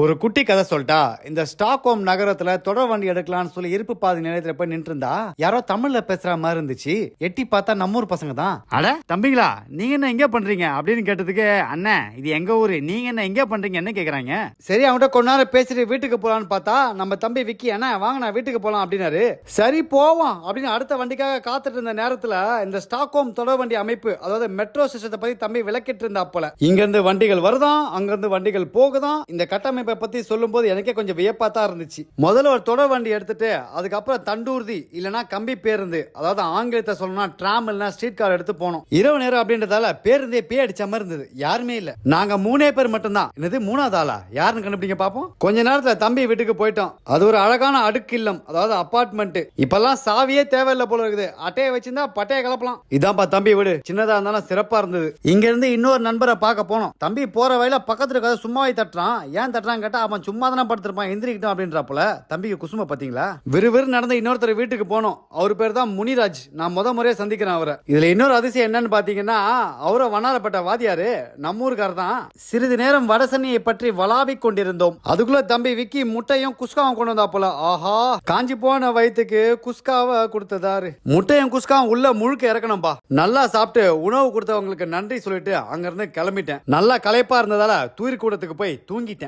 ஒரு குட்டி கதை சொல்லிட்டா இந்த ஸ்டாக்ஹோம் நகரத்துல தொடர் வண்டி எடுக்கலாம்னு சொல்லி இருப்பு பாதை நிலையத்துல போய் நின்று இருந்தா யாரோ தமிழ்ல பேசுற மாதிரி இருந்துச்சு. எட்டி பார்த்தா நம்ம ஊர் பசங்க தான். அட தம்பிங்களா நீங்க என்ன எங்க பண்றீங்க? அப்படின்னு கேட்டதுக்கு அண்ணன் இது எங்க ஊரு? நீங்க என்ன எங்க பண்றீங்கன்னு கேக்குறாங்க. சரி அவன்கிட்ட கொஞ்ச நேரம் பேசிட்டு வீட்டுக்கு போலான்னு பார்த்தா நம்ம தம்பி விக்கி அண்ணா வாங்க நான் வீட்டுக்கு போலாம் அப்படின்னாரு. சரி போவோம் அப்படின்னு அடுத்த வண்டிக்காக காத்துட்டு இருந்த நேரத்துல இந்த ஸ்டாக்ஹோம் தொடர் வண்டி அமைப்பு அதாவது மெட்ரோ சிஸ்டத்தை பத்தி தம்பி விளக்கிட்டு இருந்தா போல. இங்க இருந்து வண்டிகள் வருதாம் அங்க இருந்து வண்டிகள் போகுதாம் இந்த கட்டமைப்பை பற்றி சொல்லும்போது எனக்கே கொஞ்சம் வியப்பாக தான் இருந்துச்சு. முதல்ல ஒரு தொடர் வண்டி எடுத்துட்டு அதுக்கப்புறம் தண்டூர்தி இல்லைனா கம்பி பேருந்து அதாவது ஆங்கிலத்தை சொல்லணும்னா ட்ராம் இல்லைனா ஸ்ட்ரீட் கார் எடுத்து போனோம். இரவு நேரம் அப்படின்றதால பேருந்தே பே அடிச்ச மாதிரி இருந்தது. யாருமே இல்லை. நாங்கள் மூணே பேர் மட்டும்தான். என்னது மூணாவது ஆளா? யாருன்னு கண்டுபிடிங்க பார்ப்போம் கொஞ்ச நேரத்தில் தம்பி வீட்டுக்கு போயிட்டோம். அது ஒரு அழகான அடுக்கு இல்லம் அதாவது அப்பார்ட்மெண்ட் இப்பெல்லாம் சாவியே தேவையில்லை போல இருக்குது. அட்டையை வச்சிருந்தா பட்டையை கலப்பலாம். இதான்ப்பா தம்பி வீடு. சின்னதாக இருந்தாலும் சிறப்பாக இருந்தது. இங்கேருந்து இன்னொரு நண்பரை பார்க்க போனோம். தம்பி போகிற வழியில பக்கத்தில் இருக்கிறத சும்மாவை தட்டுறான். ஏன் தட்டுறான்னு கேட்டால் அவன் சும்மா தானே படுத்திருப்பான் எந்திரிக்கிட்டான் அப்படின்றாப்புல. தம்பிக்கு குசும பார்த்தீங்களா விறுவிறு நடந்த இன்னொருத்தர் வீட்டுக்கு போனோம். அவர் பேர் தான் முனிராஜ். நான் முத முறையாக சந்திக்கிறேன் அவரை. இதில் இன்னொரு அதிசயம் என்னன்னு பார்த்தீங்கன்னா அவரை வண்ணாரப்பட்ட வாதியார் நம்ம ஊருக்கார் தான் சிறிது நேரம் வடசென்னையை பற்றி வளாவி கொண்டிருந்தோம். அதுக்குள்ள தம்பி விக்கி முட்டையும் குஸ்காவும் கொண்டு வந்தா போல ஆஹா காஞ்சி போன வயித்துக்கு குஸ்காவை கொடுத்ததாரு. முட்டையும் குஸ்காவும் உள்ள முழுக்க இறக்கணும்பா. நல்லா சாப்பிட்டு உணவு கொடுத்தவங்களுக்கு நன்றி சொல்லிட்டு அங்கிருந்து கிளம்பிட்டேன். நல்லா களைப்பா இருந்ததால தூரி கூடத்துக்கு போய் தூங்கிட்டேன்.